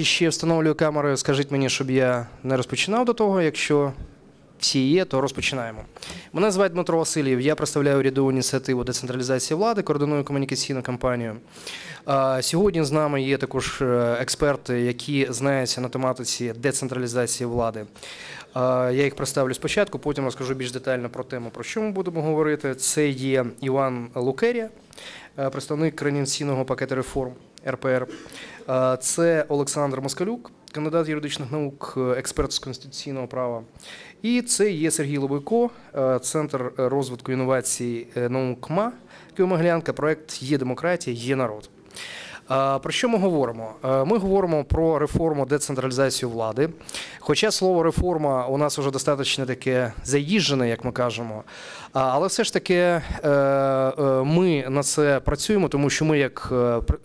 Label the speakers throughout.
Speaker 1: нарешті ще встановлюю камери. Скажіть мені, щоб я не розпочинав до того. Якщо всі є, то розпочинаємо. Мене звати Дмитро Васильєв. Я представляю урядову ініціативу децентралізації влади, координую комунікаційну кампанію. Сьогодні з нами є також е, експерти, які знаються на тематиці децентралізації влади. Я їх представлю спочатку, потім розкажу більш детально про тему, про що ми будемо говорити. Це є Іван Лукерія, е, представник координаційного пакету реформ РПР. Е, Це Олександр Москалюк, кандидат юридичних наук, е, експерт з конституційного права. І це є Сергій Лобойко, е, Центр розвитку інновацій наук МА Києво-Могилянка, проект Є демократія, є народ. Про що ми говоримо? Ми говоримо про реформу децентралізацію влади. Хоча слово реформа у нас вже достатньо таке заїжджене, як ми кажемо. Але все ж таки е, е, ми на це працюємо, тому що ми, як,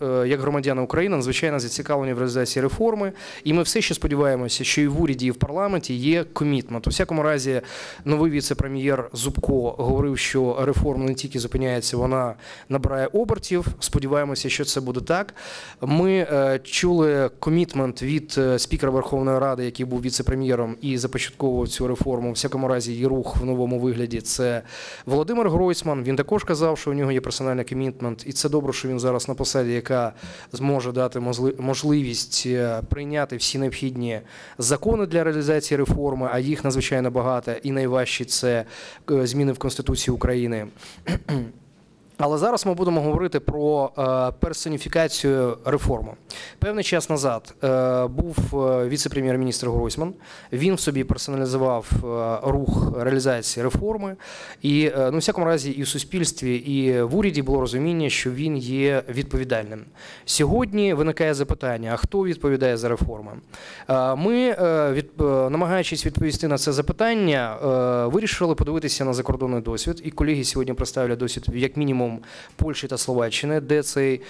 Speaker 1: е, як громадяни України, надзвичайно зацікавлені в реалізації реформи, і ми все ще сподіваємося, що і в уряді, і в парламенті є комітмент. У всякому разі, новий віце-прем'єр Зубко говорив, що реформа не тільки зупиняється, вона набирає обертів. Сподіваємося, що це буде так. Ми е, чули комітмент від е, спікера Верховної Ради, який був віце-прем'єром і започатковував цю реформу. У всякому разі, її рух в новому вигляді. Це Володимир Гройсман. Він також казав, що у нього є персональний комітмент, і це добре, що він зараз на посаді, яка зможе дати можливість е, прийняти всі необхідні закони для реалізації реформи, а їх надзвичайно багато. І найважчі це зміни в Конституції України. Але зараз ми будемо говорити про е, персоніфікацію реформи. Певний час назад е, був е, віце-прем'єр-міністр Гройсман. Він в собі персоналізував е, рух реалізації реформи. І ну, в всякому разі, і в суспільстві, і в уряді було розуміння, що він є відповідальним. Сьогодні виникає запитання: а хто відповідає за реформи? Ми, намагаючись відповісти на це запитання, вирішили подивитися на закордонний досвід. І колеги сьогодні представлять досвід як мінімум Польщі та Словаччини, де цей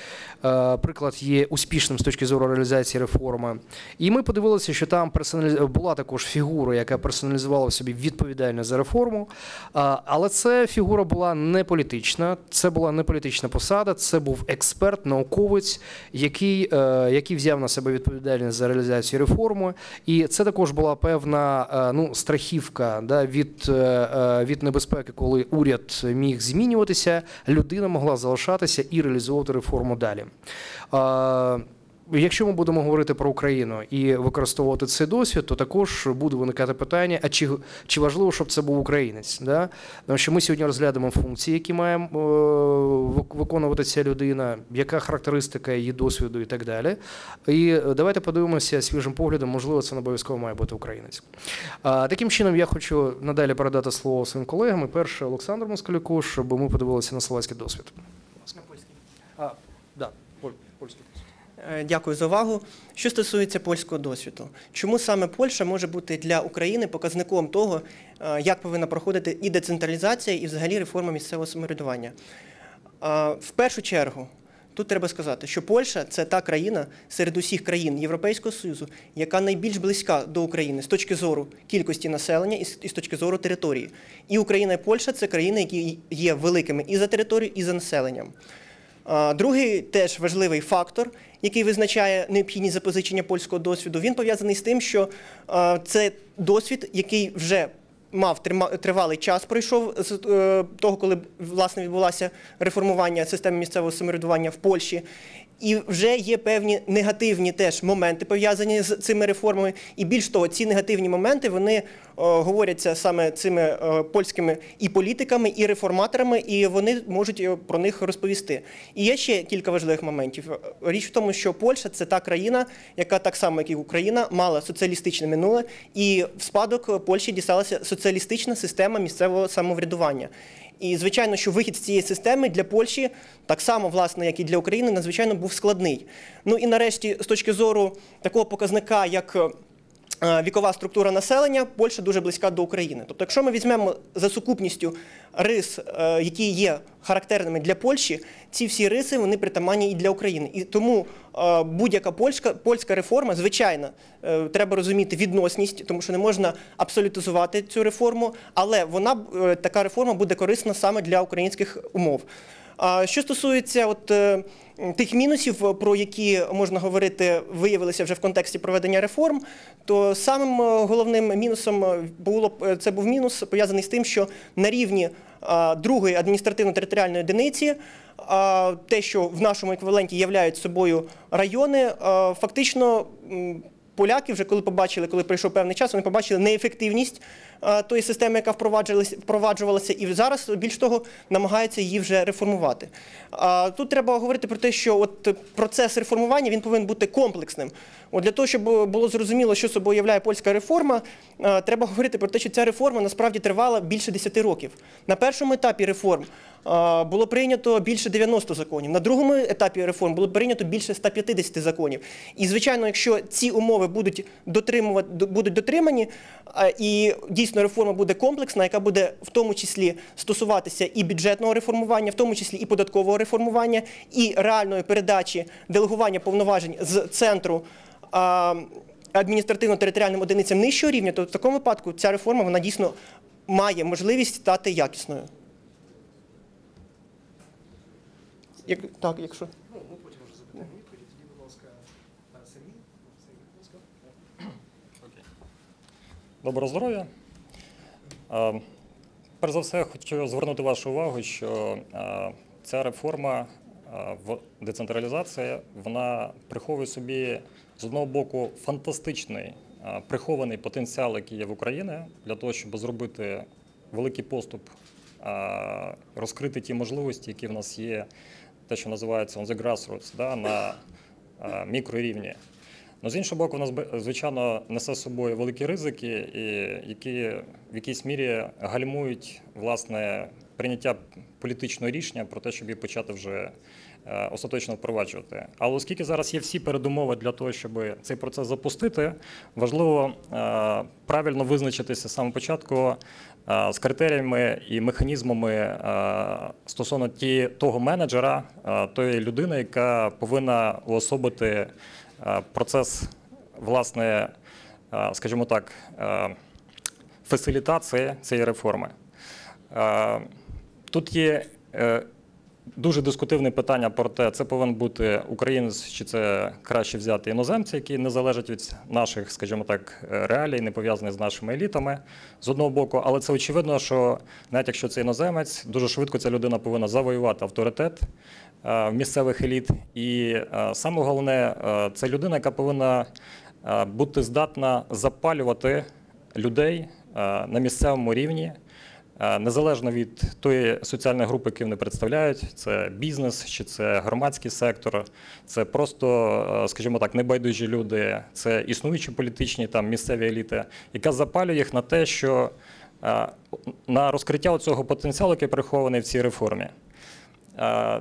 Speaker 1: приклад є успішним з точки зору реалізації реформи. І ми подивилися, що там була також фігура, яка персоналізувала в собі відповідальність за реформу. Але це фігура була не політична, це була не політична посада, це був експерт, науковець, який, е, який взяв на себе відповідальність за реалізацію реформи. І це також була певна е, ну, страхівка да, від, е, від небезпеки, коли уряд міг змінюватися, людина могла залишатися і реалізовувати реформу далі. Якщо ми будемо говорити про Україну і використовувати цей досвід, то також буде виникати питання: а чи, чи важливо, щоб це був українець? Да? Тому що ми сьогодні розглядаємо функції, які має е, виконувати ця людина, яка характеристика її досвіду і так далі. І давайте подивимося свіжим поглядом, можливо, це не обов'язково має бути українець. А, таким чином, я хочу надалі передати слово своїм колегам. І перше Олександру Москалюку, щоб ми подивилися на словацький досвід. А, да, поль- польський.
Speaker 2: Е, Дякую за увагу. Що стосується польського досвіду, чому саме Польща може бути для України показником того, е, як повинна проходити і децентралізація, і взагалі реформа місцевого самоврядування? Е, В першу чергу, тут треба сказати, що Польща це та країна серед усіх країн Європейського Союзу, яка найбільш близька до України з точки зору кількості населення і з точки зору території. І Україна і Польща це країни, які є великими і за територією, і за населенням. Другий теж важливий фактор, який визначає необхідність запозичення польського досвіду, він пов'язаний з тим, що це досвід, який вже мав тривалий час, пройшов з е, того, коли власне відбулося реформування системи місцевого самоврядування в Польщі. І вже є певні негативні теж моменти пов'язані з цими реформами. І більш того, ці негативні моменти вони е, говоряться саме цими е, польськими і політиками, і реформаторами, і вони можуть е, про них розповісти. І є ще кілька важливих моментів. Річ в тому, що Польща це та країна, яка так само, як і Україна, мала соціалістичне минуле, і в спадок Польщі дісталася соціалістична система місцевого самоврядування. І звичайно, що вихід з цієї системи для Польщі, так само, власне, як і для України, надзвичайно був складний. Ну і нарешті, з точки зору такого показника, як е, вікова структура населення, Польща дуже близька до України. Тобто, якщо ми візьмемо за сукупністю рис, е, які є характерними для Польщі, ці всі риси вони притаманні і для України. І тому е, будь-яка польська, польська реформа, звичайно, е, треба розуміти відносність, тому що не можна абсолютизувати цю реформу, але вона е, така реформа буде корисна саме для українських умов. А що стосується от, е, тих мінусів, е, про які можна говорити, виявилися вже в контексті проведення реформ, то самим е, головним мінусом було це був мінус пов'язаний з тим, що на рівні другої адміністративно-територіальної одиниці те, що в нашому еквіваленті являють собою райони, фактично. Поляки вже коли побачили, коли прийшов певний час, вони побачили неефективність тої системи, яка впроваджувалася, і зараз більш того намагаються її вже реформувати. Тут треба говорити про те, що от процес реформування він повинен бути комплексним. От для того, щоб було зрозуміло, що собою являє польська реформа, треба говорити про те, що ця реформа насправді тривала більше 10 років. На першому етапі реформ було прийнято більше 90 законів. На другому етапі реформ було прийнято більше 150 законів. І звичайно, якщо ці умови будуть дотримувати будуть дотримані, і дійсно реформа буде комплексна, яка буде в тому числі стосуватися і бюджетного реформування, в тому числі і податкового реформування, і реальної передачі делегування повноважень з центру. а, Адміністративно-територіальним одиницям нижчого рівня, то в такому випадку ця реформа вона дійсно має можливість стати якісною. Як, так, якщо.
Speaker 1: Ну, ми потім вже запитаємо відповіді. Тоді, будь ласка, ласка.
Speaker 3: Доброго здоров'я. Е, Перш за все, хочу звернути вашу увагу, що е, ця реформа е, в децентралізації вона приховує собі з одного боку фантастичний прихований потенціал, який є в Україні, для того, щоб зробити великий поступ, розкрити ті можливості, які в нас є, те, що називається on the grassroots, да, на мікрорівні. Ну, з іншого боку, бе- звичайно несе з собою великі ризики, і які в якійсь мірі гальмують власне прийняття політичного рішення про те, щоб її почати вже е, остаточно впроваджувати. Але оскільки зараз є всі передумови для того, щоб цей процес запустити, важливо е, правильно визначитися з самого початку е, з критеріями і механізмами стосовно ті, того менеджера, тої людини, яка повинна уособити процес, власне, е, скажімо так, е, фасилітації цієї реформи. Е, Тут є е, дуже дискутивне питання про те, це повинен бути українець, чи це краще взяти іноземця, який не залежить від наших, скажімо так, е, реалій, не пов'язаний з нашими елітами з одного боку. Але це очевидно, що навіть якщо це іноземець, дуже швидко ця людина повинна завоювати авторитет е, місцевих еліт. І е, саме головне, це людина, яка повинна бути здатна запалювати людей на місцевому рівні. Е, Незалежно від тої соціальної групи, яку вони представляють, це бізнес чи це громадський сектор, це просто, е, скажімо так, небайдужі люди, це існуючі політичні там місцеві еліти, яка запалює їх на те, що е, на розкриття цього потенціалу, який прихований в цій реформі.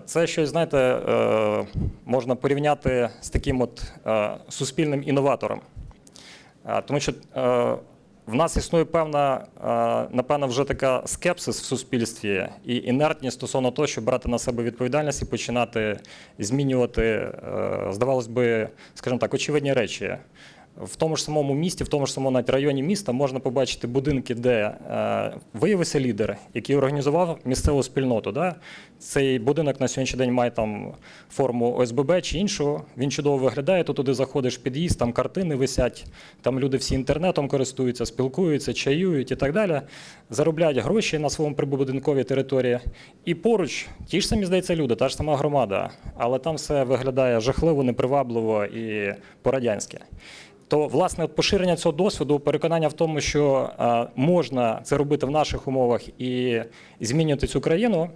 Speaker 3: Це щось, знаєте, можна порівняти з таким от суспільним інноватором. Тому що в нас існує певна, е, напевно, вже така скепсис в суспільстві і інертність стосовно того, щоб брати на себе відповідальність і починати змінювати, е, здавалось би, скажімо так, очевидні речі. В тому ж самому місті, в тому ж самому навіть районі міста можна побачити будинки, де е, виявився лідер, який організував місцеву спільноту. Да? Цей будинок на сьогоднішній день має там форму ОСББ чи іншого. Він чудово виглядає. То туди заходиш під'їзд, там картини висять, там люди всі інтернетом користуються, спілкуються, чаюють і так далі. Заробляють гроші на своєму прибудинковій території. І поруч ті ж самі здається люди, та ж сама громада, але там все виглядає жахливо, непривабливо і по-радянськи. То власне от поширення цього досвіду, переконання в тому, що е, можна це робити в наших умовах і змінювати цю країну.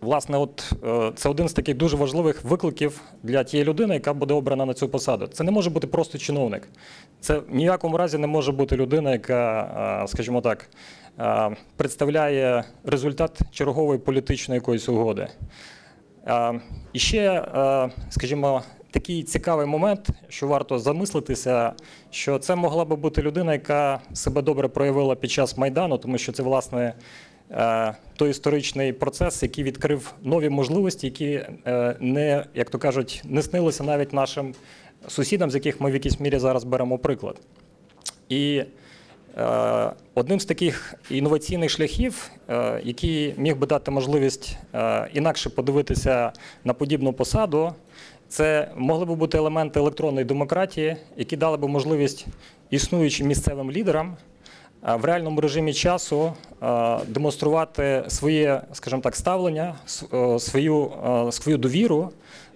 Speaker 3: Власне, от е, це один з таких дуже важливих викликів для тієї людини, яка буде обрана на цю посаду. Це не може бути просто чиновник. Це в ніякому разі не може бути людина, яка, е, скажімо так, представляє результат чергової політичної якоїсь угоди. І ще, скажімо, такий цікавий момент, що варто замислитися, що це могла би бути людина, яка себе добре проявила під час Майдану, тому що це, власне, е, той історичний процес, який відкрив нові можливості, які е, не, як то кажуть, не снилися навіть нашим сусідам, з яких ми в якійсь мірі зараз беремо приклад. І Е, Одним з таких інноваційних шляхів, який міг би дати можливість інакше подивитися на подібну посаду, це могли б бути елементи електронної демократії, які дали б можливість існуючим місцевим лідерам в реальному режимі часу демонструвати своє, скажімо так, ставлення, е, свою, е, свою довіру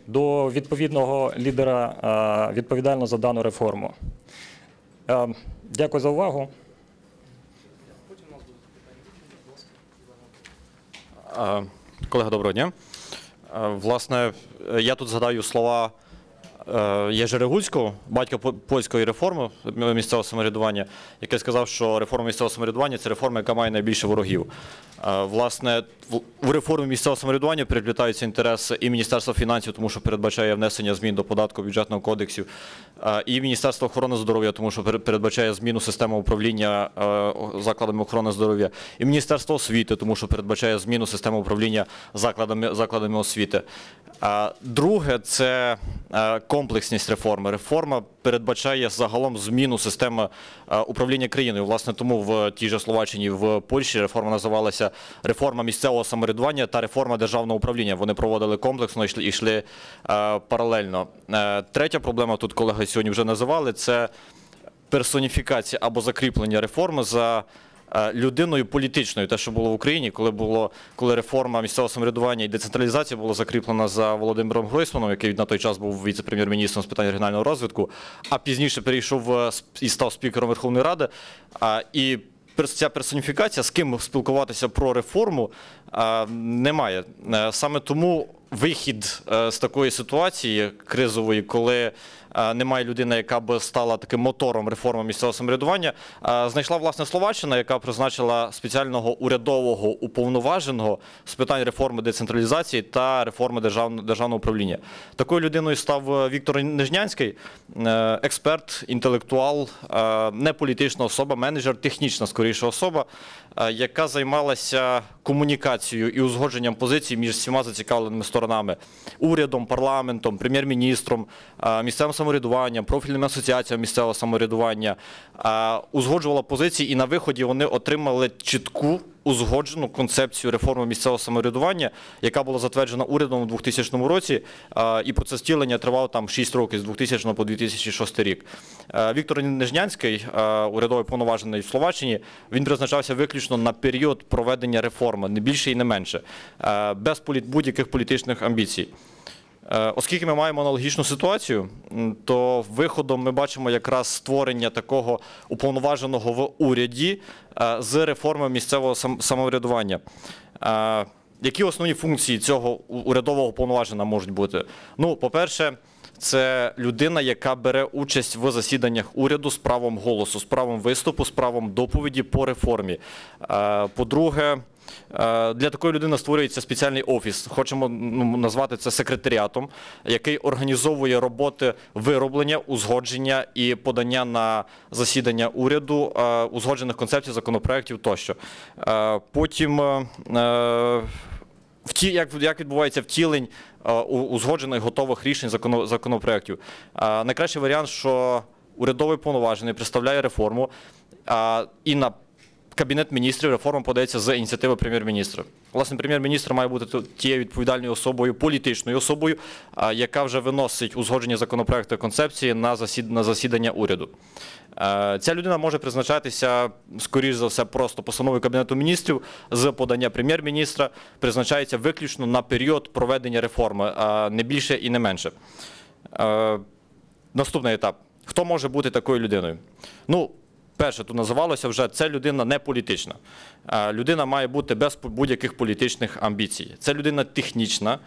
Speaker 3: до відповідного лідера, відповідально за дану реформу. Е, Дякую за увагу.
Speaker 4: Колега, доброго дня. Е, Власне, е, я тут згадаю слова е, Єжи батька по- польської реформи місцевого самоврядування, який сказав, що реформа місцевого самоврядування це реформа, яка має найбільше ворогів. Е, Власне, в- реформі місцевого самоврядування переплітаються інтереси і Міністерства фінансів, тому що передбачає внесення змін до податку бюджетного кодексу, е, і Міністерства охорони здоров'я, тому що передбачає зміну системи управління е, закладами охорони здоров'я, і Міністерство освіти, тому що передбачає зміну системи управління закладами, закладами освіти. Друге це комплексність реформи. Реформа передбачає загалом зміну системи управління країною. Власне, тому в тій же Словаччині, в Польщі реформа називалася реформа місцевого самоврядування та реформа державного управління. Вони проводили комплексно і йшли, е, паралельно. Е, Третя проблема тут колеги сьогодні вже називали це персоніфікація або закріплення реформи за е, людиною політичною, те, що було в Україні, коли було коли реформа місцевого самоврядування і децентралізація була закріплена за Володимиром Гройсманом, який на той час був віце-прем'єр-міністром з питань регіонального розвитку, а пізніше перейшов і став спікером Верховної Ради. І ця персоніфікація, з ким спілкуватися про реформу, немає. Е, Саме тому вихід е, з такої ситуації кризової, коли е, немає людини, яка б стала таким мотором реформи місцевого самоврядування, знайшла власне Словаччина, яка призначила спеціального урядового уповноваженого з питань реформи децентралізації та реформи державного управління. Такою людиною став е, Віктор Нежнянський, е, експерт, інтелектуал, е, не політична особа, менеджер, технічна скоріше особа, яка займалася комунікацією і узгодженням позицій між всіма зацікавленими сторонами урядом, парламентом, прем'єр-міністром, е, місцевим самоврядуванням, профільними асоціаціями місцевого самоврядування, е, узгоджувала позиції, і на виході вони отримали чітку. Узгоджену концепцію реформи місцевого самоврядування, яка була затверджена урядом у 2000 році, і процес тілення тривав там 6 років з 2000 по 2006 рік. Е, Віктор Нежнянський, е, урядовий повноважений в Словаччині, він призначався виключно на період проведення реформи, не більше і не менше, е, без будь-яких політичних амбіцій. Е, Оскільки ми маємо аналогічну ситуацію, то виходом ми бачимо якраз створення такого уповноваженого в уряді е, з реформи місцевого самоврядування. Е, Які основні функції цього урядового уповноважена можуть бути? Ну, по-перше, це людина, яка бере участь в засіданнях уряду з правом голосу, з правом виступу, з правом доповіді по реформі. По-друге, Для такої людини створюється спеціальний офіс. Хочемо ну, назвати це секретаріатом, який організовує роботи вироблення, узгодження і подання на засідання уряду е, узгоджених концепцій, законопроєктів тощо. Е, Потім е, е, як, відбувається втілень е, узгоджених готових рішень законо, законопроєктів. Е, Найкращий варіант, що урядовий повноважений представляє реформу і на Кабінет міністрів реформа подається з ініціативи прем'єр-міністра. Власне, прем'єр-міністр має бути тією відповідальною особою, політичною особою, яка вже виносить узгодження законопроекту концепції на засідання уряду. Ця людина може призначатися, скоріш за все, просто постановою Кабінету міністрів з подання прем'єр-міністра, призначається виключно на період проведення реформи, не більше і не менше. Наступний етап. Хто може бути такою людиною? Ну, перше, тут називалося вже, це людина не політична. Людина має бути без будь-яких політичних амбіцій. Це людина технічна.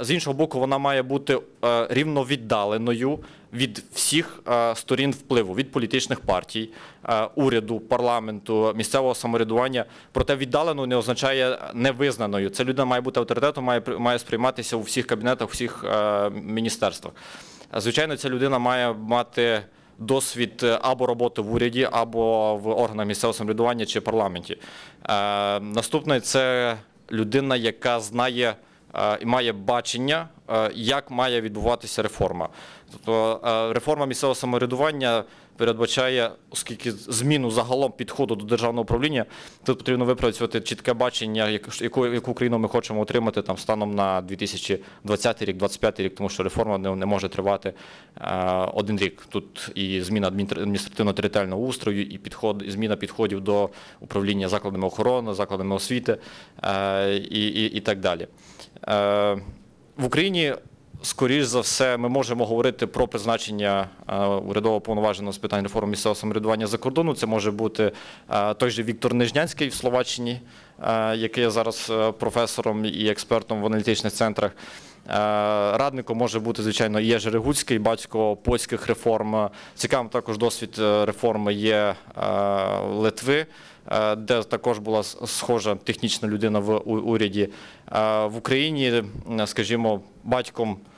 Speaker 4: З іншого боку, вона має бути е, рівновіддаленою від всіх е, сторін впливу, від політичних партій, е, уряду, парламенту, місцевого самоврядування. Проте віддалено не означає невизнаною. Ця людина має бути авторитетом, має, має сприйматися у всіх кабінетах, у всіх міністерствах. Звичайно, ця людина має мати досвід е, або роботи в уряді, або в органах місцевого самоврядування чи парламенті. Е, Наступне це людина, яка знає е, і має бачення, як має відбуватися реформа. Тобто е, реформа місцевого самоврядування передбачає, оскільки зміну загалом підходу до державного управління, тут потрібно випрацювати чітке бачення, яку, яку країну ми хочемо отримати там станом на 2020 рік, 2025 рік, тому що реформа не, не може тривати е, один рік. Тут і зміна адміністративно-територіального устрою, і підход, і зміна підходів до управління закладами охорони, закладами освіти е, і, і, і так далі. В Україні, скоріш за все, ми можемо говорити про призначення е, урядового повноваженого з питань реформи місцевого самоврядування за кордону. Це може бути е, той же Віктор Нижнянський в Словаччині, який є зараз е, професором і експертом в аналітичних центрах. Е, Радником може бути, звичайно, Єжи Регуцький, батько польських реформ. Цікавим також досвід е, реформи є е, Литви, е, де також була схожа технічна людина в уряді. Е, В Україні, скажімо, батьком е,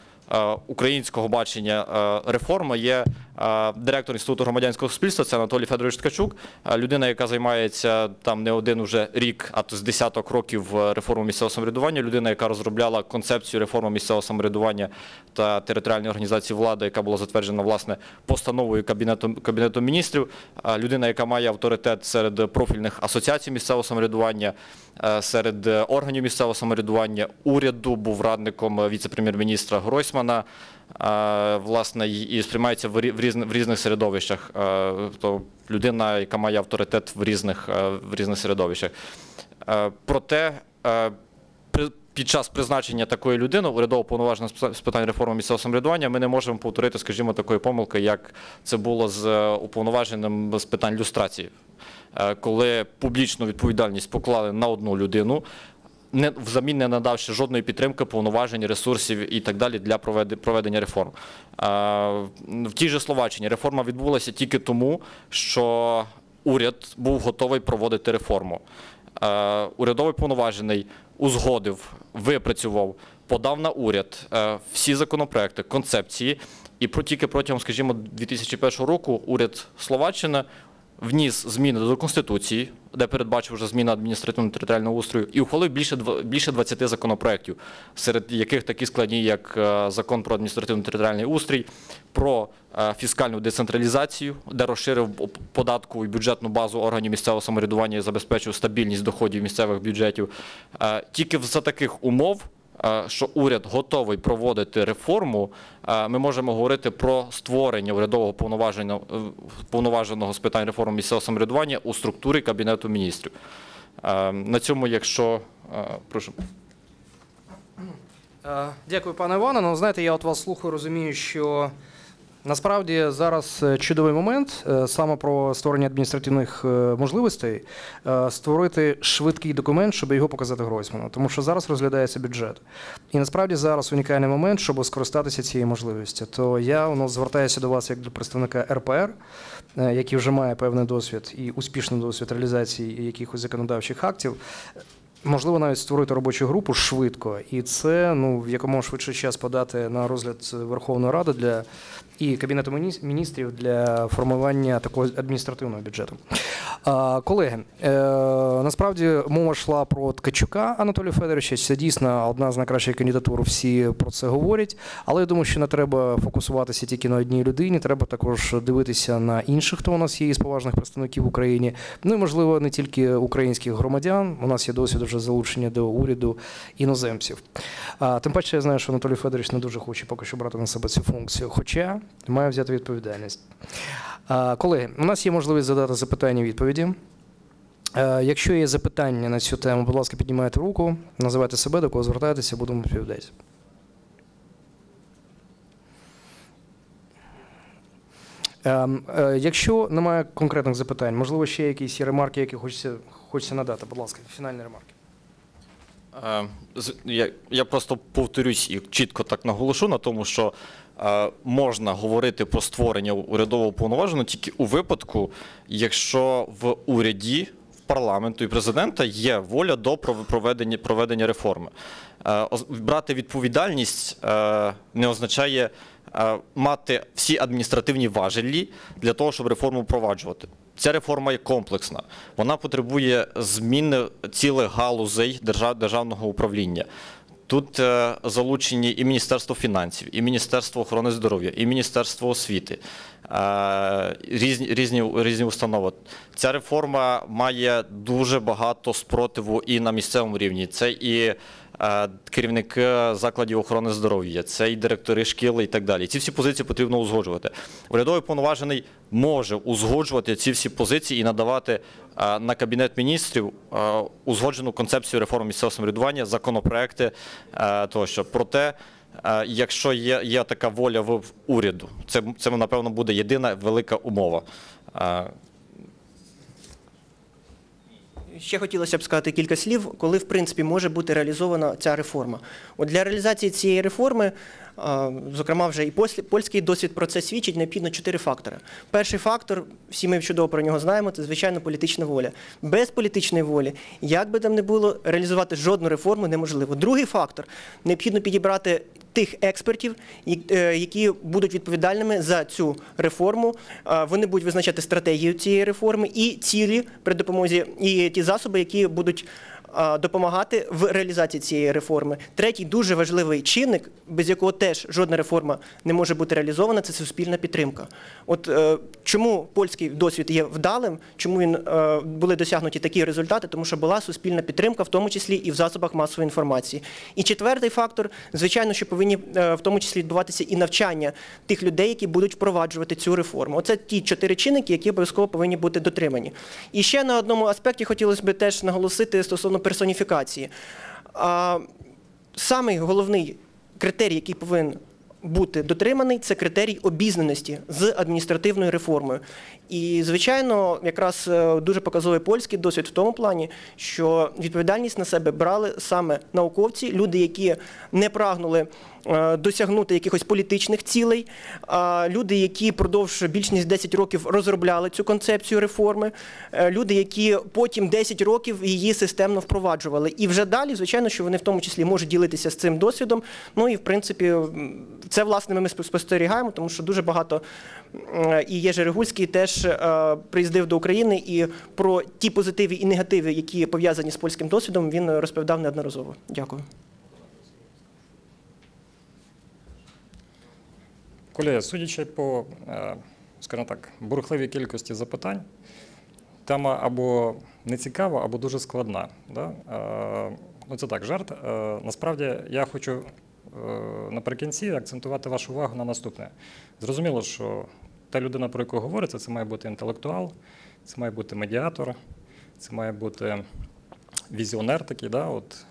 Speaker 4: українського бачення е, реформи є е, директор Інституту громадянського суспільства, це Анатолій Федорович Ткачук, е, людина, яка займається там не один уже рік, а то з десяток років в реформу місцевого самоврядування, людина, яка розробляла концепцію реформи місцевого самоврядування та територіальної організації влади, яка була затверджена власне постановою Кабінету, Кабінету міністрів, е, людина, яка має авторитет серед профільних асоціацій місцевого самоврядування, е, серед е, органів місцевого самоврядування, уряду, був радником е, віце-прем'єр-міністра Гройсмана. Е, Власне, і сприймається в різних, середовищах. Тобто людина, яка має авторитет в різних, е, в різних середовищах. Проте під час призначення такої людини, урядово повноваженого з питань реформи місцевого самоврядування, ми не можемо повторити, скажімо, такої помилки, як це було з уповноваженим з питань люстрації, коли публічну відповідальність поклали на одну людину. Не взамін не надавши жодної підтримки, повноважень, ресурсів і так далі для проведення реформ. В тій же Словаччині реформа відбулася тільки тому, що уряд був готовий проводити реформу. Урядовий повноважений узгодив, випрацював, подав на уряд е, всі законопроекти, концепції, і тільки протягом, скажімо, 2001 року уряд Словаччини вніс зміни до Конституції, де передбачив вже зміни адміністративно-територіального устрою, і ухвалив більше, більше 20 законопроєктів, серед яких такі складні, як е, закон про адміністративно-територіальний устрій, про е, фіскальну децентралізацію, де розширив податкову і бюджетну базу органів місцевого самоврядування і забезпечив стабільність доходів місцевих бюджетів. Е, Тільки за таких умов що уряд готовий проводити реформу, е, ми можемо говорити про створення урядового е, повноваженого з питань реформи місцевого самоврядування у структурі Кабінету міністрів. Е, На цьому, якщо е, прошу.
Speaker 1: Е, Дякую, пане Іване. Ну, знаєте, я от вас слухаю, розумію, що насправді зараз е, чудовий момент е, саме про створення адміністративних е, можливостей створити швидкий документ, щоб його показати Гройсману. Тому що зараз розглядається бюджет. І насправді зараз унікальний момент, щоб скористатися цією можливістю. То я ну, звертаюся до вас як до представника РПР, який вже має певний досвід і успішний досвід реалізації якихось законодавчих актів. Можливо, навіть створити робочу групу швидко, і це ну в якомога швидше час подати на розгляд Верховної Ради для і Кабінету міністрів для формування такого адміністративного бюджету. Колеги, е, насправді мова йшла про Ткачука Анатолія Федоровича. Це дійсно одна з найкращих кандидатур. Всі про це говорять. Але я думаю, що не треба фокусуватися тільки на одній людині. Треба також дивитися на інших, хто у нас є із поважних представників в Україні. Ну і можливо не тільки українських громадян. У нас є досвід вже залучення до уряду іноземців. Тим паче я знаю, що Анатолій Федорович не дуже хоче поки що брати на себе цю функцію, хоча має взяти відповідальність. Колеги, у нас є можливість задати запитання і відповіді. Якщо є запитання на цю тему, будь ласка, піднімайте руку, називайте себе, до кого звертаєтеся, будемо відповідати. Ем, е, Якщо немає конкретних запитань, можливо, ще якісь ремарки, які хочеться, хочеться надати. Будь ласка, фінальні ремарки.
Speaker 4: Е, Я, я просто повторюсь і чітко так наголошу на тому, що можна говорити про створення урядового повноваженого тільки у випадку, якщо в уряді, в парламенту і президента є воля до пров- проведення, проведення реформи. Е, брати відповідальність е, не означає е, мати всі адміністративні важелі для того, щоб реформу впроваджувати. Ця реформа є комплексна. Вона потребує зміни цілих галузей держав- державного управління. Тут е, залучені і Міністерство фінансів, і Міністерство охорони здоров'я, і Міністерство освіти, е, різні, різні, різні установи. Ця реформа має дуже багато спротиву і на місцевому рівні. Це і керівники закладів охорони здоров'я, це і директори шкіл і так далі. Ці всі позиції потрібно узгоджувати. Урядовий повноважений може узгоджувати ці всі позиції і надавати е, на кабінет міністрів е, узгоджену концепцію реформи місцевого самоврядування, законопроекти е, тощо. Проте, е, якщо є, є така воля в уряду, це, це напевно буде єдина велика умова.
Speaker 2: Ще хотілося б сказати кілька слів, коли в принципі може бути реалізована ця реформа. От для реалізації цієї реформи, зокрема, вже і польський- досвід про це свідчить, необхідно чотири фактори. Перший фактор, всі ми чудово про нього знаємо, це звичайно політична воля. Без політичної волі, як би там не було, реалізувати жодну реформу неможливо. Другий фактор необхідно підібрати тих експертів, е, які будуть відповідальними за цю реформу. Вони будуть визначати стратегію цієї реформи і цілі при допомозі, і ті засоби, які будуть допомагати в реалізації цієї реформи. Третій дуже важливий чинник, без якого теж жодна реформа не може бути реалізована, це суспільна підтримка. От е, чому польський досвід є вдалим, чому він е, були досягнуті такі результати, тому що була суспільна підтримка, в тому числі і в засобах масової інформації. І четвертий фактор, звичайно, що повинні е, в тому числі відбуватися і навчання тих людей, які будуть впроваджувати цю реформу. Оце ті чотири чинники, які обов'язково повинні бути дотримані. І ще на одному аспекті хотілося б теж наголосити стосовно персоніфікації. А, Самий головний критерій, який повинен бути дотриманий, це критерій обізнаності з адміністративною реформою. І, звичайно, якраз е, дуже показовий польський досвід в тому плані, що відповідальність на себе брали саме науковці, люди, які не прагнули е, досягнути якихось політичних цілей, люди, які продовж більш ніж 10 років розробляли цю концепцію реформи, е, люди, які потім 10 років її системно впроваджували. І вже далі, звичайно, що вони в тому числі можуть ділитися з цим досвідом. Ну і в принципі, це власне ми спостерігаємо, тому що дуже багато і Єжи Ригульський теж е, приїздив до України і про ті позитиви і негативи, які пов'язані з польським досвідом, він розповідав неодноразово. Дякую.
Speaker 3: Колеги, судячи по, е, скажімо так, бурхливій кількості запитань, тема або не цікава, або дуже складна. Да? Е, Ну, це так, жарт. Насправді я хочу наприкінці акцентувати вашу увагу на наступне. Зрозуміло, що та людина, про яку говориться, це має бути інтелектуал, це має бути медіатор, це має бути візіонер такий, да, от,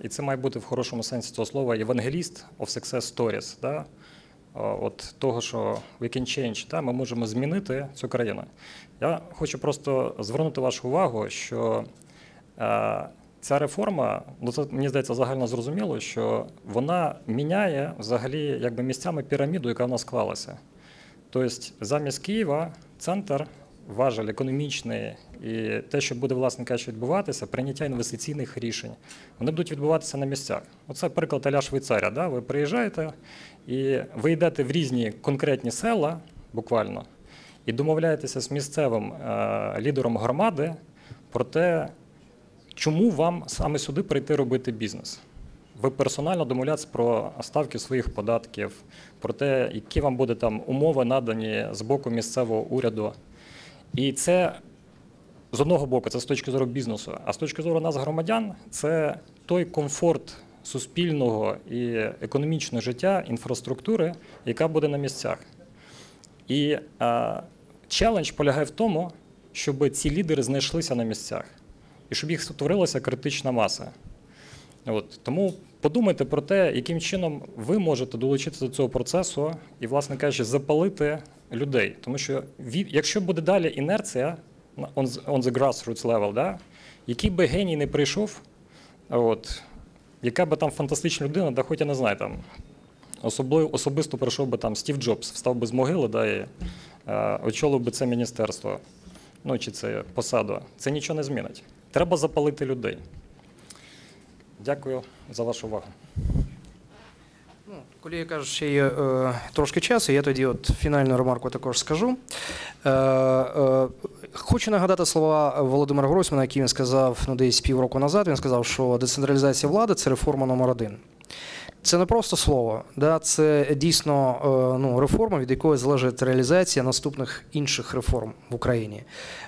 Speaker 3: і це має бути в хорошому сенсі цього слова євангеліст of success stories. Да, от того, що we can change, да, ми можемо змінити цю країну. Я хочу просто звернути вашу увагу, що е, ця реформа, ну це мені здається загально зрозуміло, що вона міняє взагалі якби місцями піраміду, яка в нас склалася. Тобто замість Києва центр важель економічний і те, що буде, власне кажучи, відбуватися, прийняття інвестиційних рішень, вони будуть відбуватися на місцях. Оце приклад Аля Швейцарія. Да? Ви приїжджаєте і ви йдете в різні конкретні села, буквально, і домовляєтеся з місцевим е, лідером громади про те, чому вам саме сюди прийти робити бізнес. Ви персонально домовляєтеся про ставки своїх податків, про те, які вам буде там умови надані з боку місцевого уряду. І це з одного боку, це з точки зору бізнесу, а з точки зору нас, громадян, це той комфорт суспільного і економічного життя, інфраструктури, яка буде на місцях. І е, челендж полягає в тому, щоб ці лідери знайшлися на місцях і щоб їх створилася критична маса. От, тому подумайте про те, яким чином ви можете долучитися до цього процесу і, власне кажучи, запалити людей. Тому що якщо буде далі інерція on the grassroots level, да, який би геній не прийшов, от, яка би там фантастична людина, да хоч я не знаю, там, особливо, особисто прийшов би там Стів Джобс, встав би з могили да, і е, очолив би це міністерство, ну чи це посаду, це нічого не змінить. Треба запалити людей. Дякую за вашу увагу.
Speaker 1: Ну, колеги кажуть, ще є е, трошки часу, я тоді от фінальну ремарку також скажу. Е, е, хочу нагадати слова Володимира Гройсмана, які він сказав ну, десь півроку назад. Він сказав, що децентралізація влади це реформа номер один. Це не просто слово, да, це дійсно е, ну, реформа, від якої залежить реалізація наступних інших реформ в Україні.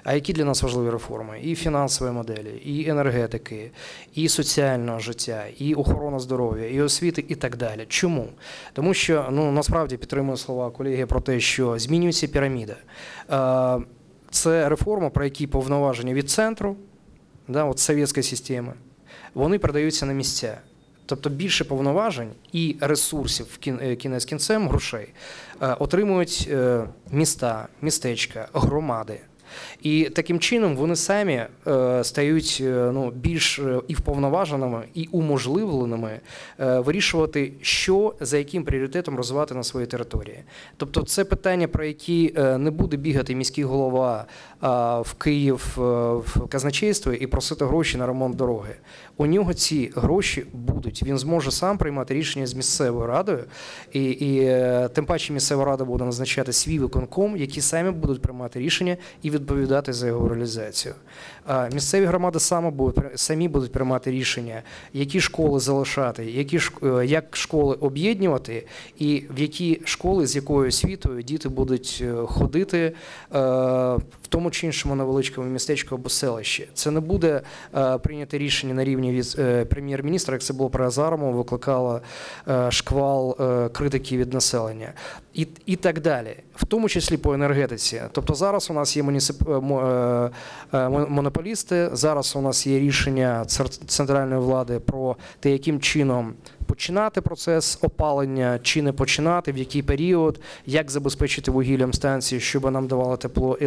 Speaker 1: А які для нас важливі реформи? І фінансової моделі, і енергетики, і соціального життя, і охорона здоров'я, і освіти, і так далі. Чому? Тому що ну, насправді підтримую слова колеги про те, що змінюється піраміда. Е, Це реформа, про які повноваження від центру, да, от совєтської системи, вони передаються на місця. Тобто більше повноважень і ресурсів в е, кінець кінцем грошей е, отримують е, міста, містечка, громади. І таким чином вони самі е, стають е, ну, більш е, і вповноваженими, і уможливленими вирішувати, що за яким пріоритетом розвивати на своїй території. Тобто, це питання, про які не буде бігати міський голова в Київ в казначейство і просити гроші на ремонт дороги. У нього ці гроші будуть. Він зможе сам приймати рішення з місцевою радою, і, і тим паче місцева рада буде назначати свій виконком, які самі будуть приймати рішення і відповідати за його реалізацію. Місцеві громади самі будуть приймати рішення, які школи залишати, які е, як школи об'єднувати, і в які школи з якою освітою діти будуть е, ходити е, в тому чи іншому невеличкому містечку або селищі. Це не буде прийняте рішення на рівні від прем'єр-міністра, як це було при Азарому, викликало шквал критики від населення. І, і так далі, в тому числі по енергетиці. Тобто зараз у нас є муніцип... е, мо- е, е, мо- монополісти, зараз у нас є рішення центральної влади про те, яким чином починати процес опалення чи не починати, в який період, як забезпечити вугіллям станції, щоб нам давали тепло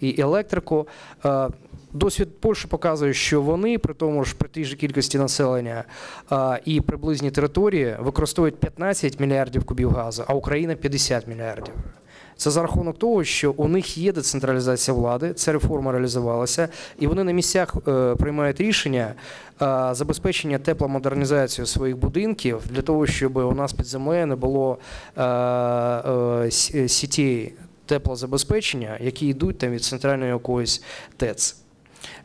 Speaker 1: і електрику. Е, Досвід Польщі показує, що вони при тому ж при тій же кількості населення а, і приблизні території використовують 15 мільярдів кубів газу, а Україна 50 мільярдів. Це за рахунок того, що у них є децентралізація влади, ця реформа реалізувалася, і вони на місцях е, приймають рішення е, забезпечення тепломодернізацію своїх будинків для того, щоб у нас під землею не було е, сітей теплозабезпечення, які йдуть там від центральної якоїсь ТЕЦ.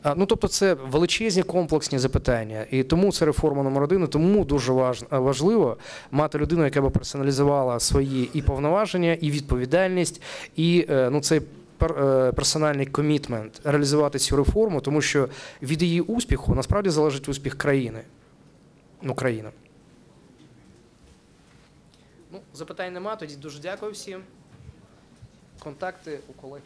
Speaker 1: Ну, тобто, це величезні комплексні запитання, і тому це реформа номер один. і Тому дуже важливо мати людину, яка би персоналізувала свої і повноваження, і відповідальність, і е, ну цей е, персональний комітмент реалізувати цю реформу, тому що від її успіху насправді залежить успіх країни. Ну, країни. Ну, запитань нема, тоді дуже дякую всім. Контакти у колег.